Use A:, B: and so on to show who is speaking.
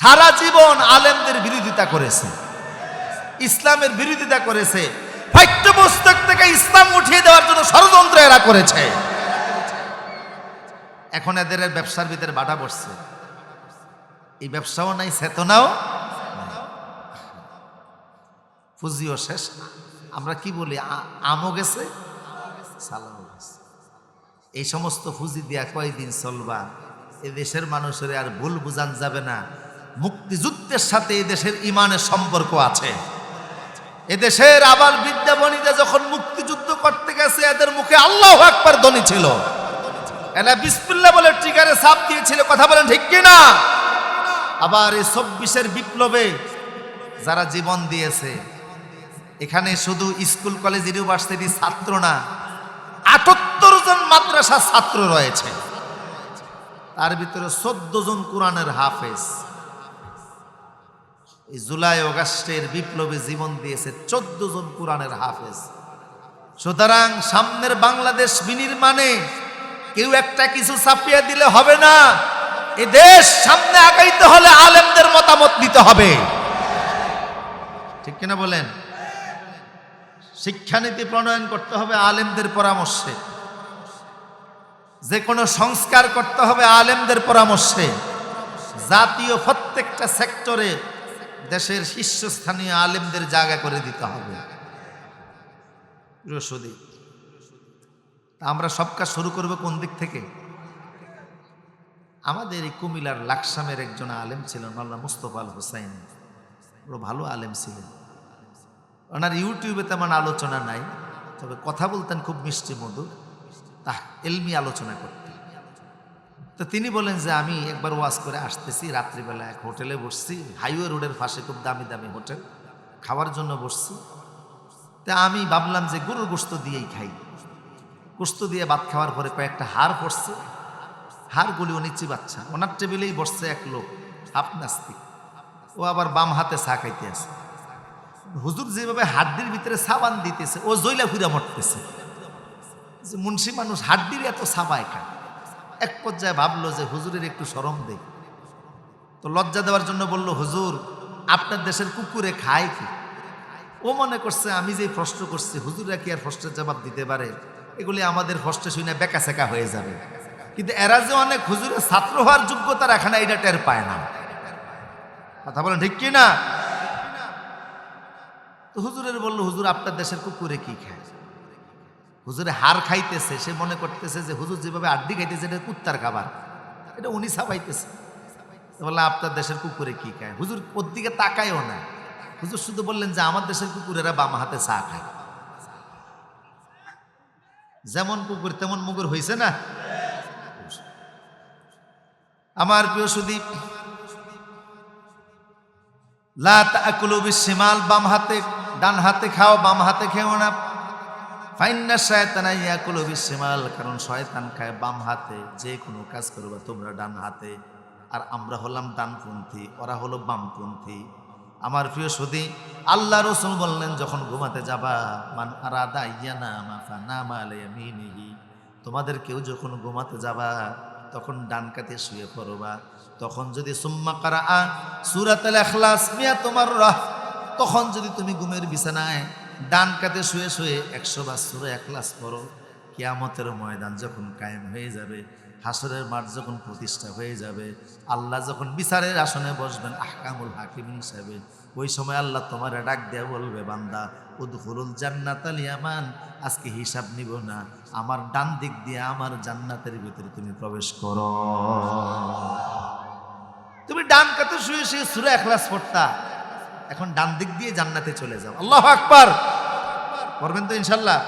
A: সারা জীবন আলেমদের বিরোধিতা করেছে, ইসলামের বিরোধিতা করেছে, পাঠ্যপুস্তক থেকে ইসলাম উঠিয়ে দেওয়ার জন্য ষড়যন্ত্র এরা করেছে। এখন এদের ব্যবসার ভিতরে বাধা পড়ছে। এই ব্যবসাও নাই, চেতনাও। পুঁজিও শেষ আমরা কি বলি? আমও গেছে। এই সমস্ত পুঁজি দিয়া কয়দিন চলবা? এ দেশের মানুষের আর ভুল বুঝান যাবে না। মুক্তিযুদ্ধের সাথে এই দেশের ইমানের সম্পর্ক আছে। এদেশের আবার বিদ্যা বনিতা যখন মুক্তিযুদ্ধ করতে গেছে, এদের মুখে আল্লাহ আকবার ধ্বনি ছিল। এরা বিসমিল্লা বলে ট্রিগারে সাপ দিয়েছিল, কথা বলেন ঠিক কি না আবার এই চব্বিশের বিপ্লবে যারা জীবন দিয়েছে, এখানে শুধু স্কুল, কলেজ ইউনিভার্সিটি ছাত্র না, আটাত্তর জন মাদ্রাসা ছাত্র রয়েছে। তার ভিতরে চোদ্দ জন কোরআনের হাফেজ। এই জুলাই অগাস্টের বিপ্লবে জীবন দিয়েছে চোদ্দ জন কোরআনের হাফেজ। সুতরাং সামনের বাংলাদেশ বিনির্মাণে কেউ একটা কিছু চাপিয়ে দিলে হবে না। এ দেশ সামনে আগাইতে হলে আলেমদের মতামত নিতে হবে। ঠিক কিনা বলেন? শিক্ষানীতি প্রণয়ন করতে হবে আলেমদের পরামর্শে। যে কোনো সংস্কার করতে হবে আলেমদের পরামর্শে। জাতীয় প্রত্যেকটা সেক্টরে দেশের শীর্ষস্থানীয় আলেমদের জায়গা করে দিতে হবে। আমরা সব কাজ শুরু করব কোন দিক থেকে? আমাদের এই কুমিলার লাকসামের একজন আলেম ছিলেন মাল্লা মুস্তফা আল হুসাইন। বড় ভালো আলেম ছিলেন। ওনার ইউটিউবে তেমন আলোচনা নাই, তবে কথা বলতেন খুব মিষ্টি মধুর তাহ, এলমি আলোচনা করতেন। তো তিনি বলেন যে আমি একবার ওয়াজ করে আসতেছি রাত্রিবেলা এক হোটেলে বসছি, হাইওয়ে রোডের পাশে খুব দামি দামি হোটেল, খাওয়ার জন্য বসছি। তা আমি ভাবলাম যে গরুর গোস্ত দিয়েই খাই। গোস্ত দিয়ে ভাত খাওয়ার পরে কয়েকটা হাড় পড়ছে। হাড়গুলি ও নিচে বাচ্চা, ওনার টেবিলেই বসছে এক লোক, হাফ নাস্তিক। ও আবার বাম হাতে চা খাইতে আছে। হুজুর যেভাবে হাড্ডির ভিতরে সাবান দিতেছে, ও জইলা ফুরা মরতেছে। যে মুন্সি মানুষ হাড্ডির এত সাবায় খায়। এক পর্যায়ে ভাবলো যে হুজুরের একটু সরম দেই। তো লজ্জা দেওয়ার জন্য বলল, হুজুর, আপনার দেশের কুকুরে খায় কি? ও মনে করছে, আমি যে প্রশ্ন করছি হুজুরা কি আর প্রশ্নের জবাব দিতে পারে? এগুলি আমাদের প্রশ্ন শুনে বেকা সেকা হয়ে যাবে। কিন্তু এরা যে অনেক হুজুরের ছাত্র হওয়ার যোগ্যতা রাখে না এটা টের পায় না। কথা বলেন ঠিক কি না তো হুজুরের বলল, হুজুর, আপনার দেশের কুকুরে কি খায়? হুজুরে হার খাইতেছে, সে মনে করতেছে যে হুজুর যেভাবে আড্ডি খাইতেছে, এটা কুত্তার খাবার। এটা উনি সাবাইতেছে তো বললাম আপনার দেশের কুকুরে কি খায়? হুজুর ওর দিকে তাকায়ও না। হুজুর শুধু বললেন যে, আমার দেশের কুকুরেরা বাম হাতে চা খায়। যেমন কুকুর, তেমন মুগুর হয়েছে না? আমার প্রিয় সুদীপ, লা তাকুলু বিশিমাল বাম হাতে, ডান হাতে খাও, বাম হাতে খেও না। ফাইন্না শয়তানা ইয়াকুলু বিশিমাল, কারণ শয়তান খায় বাম হাতে, যে কোনো কাজ করবে তোমরা ডান হাতে। আর আমরা হলাম ডানপন্থী, ওরা হলো বামপন্থী। আমার প্রিয় সুদী আল্লাহ রসুল বললেন, যখন ঘুমাতে যাবা, মান আরাদা ইয়ানা মাফা না মালে মিনিহি তোমাদের কেউ যখন ঘুমাতে যাবা, তখন ডান কাতে শুয়ে পড়বা। তখন যদি সুম্মা কারা সুরাতাল এখলাস মিয়া তোমার রাহ, তখন যদি তুমি ঘুমের বিছানায় ডান কাতে শুয়ে শুয়ে একশো বা সুরে একলাস পড়ো, কিয়ামতের ময়দান যখন কায়েম হয়ে যাবে হাসরের মাঠ যখন প্রতিষ্ঠা হয়ে যাবে, আল্লাহ যখন বিচারের আসনে বসবেন, আহকামুল হাকিম হিসাবে ওই সময় আল্লাহ তোমার ডাক দেয়া বলবে, বান্দা উদহুরুল জান্নাত আলিয়ামান আজকে হিসাব নিব না, আমার ডান দিক দিয়ে আমার জান্নাতের ভিতরে তুমি প্রবেশ করো। তুমি ডান কাতে শুয়ে শুয়ে সুরে একলাস পড়তা এখন ডান দিক দিয়ে জান্নাতে চলে যাও। আল্লাহ আকবার। করবেন তো ইনশাল্লাহ?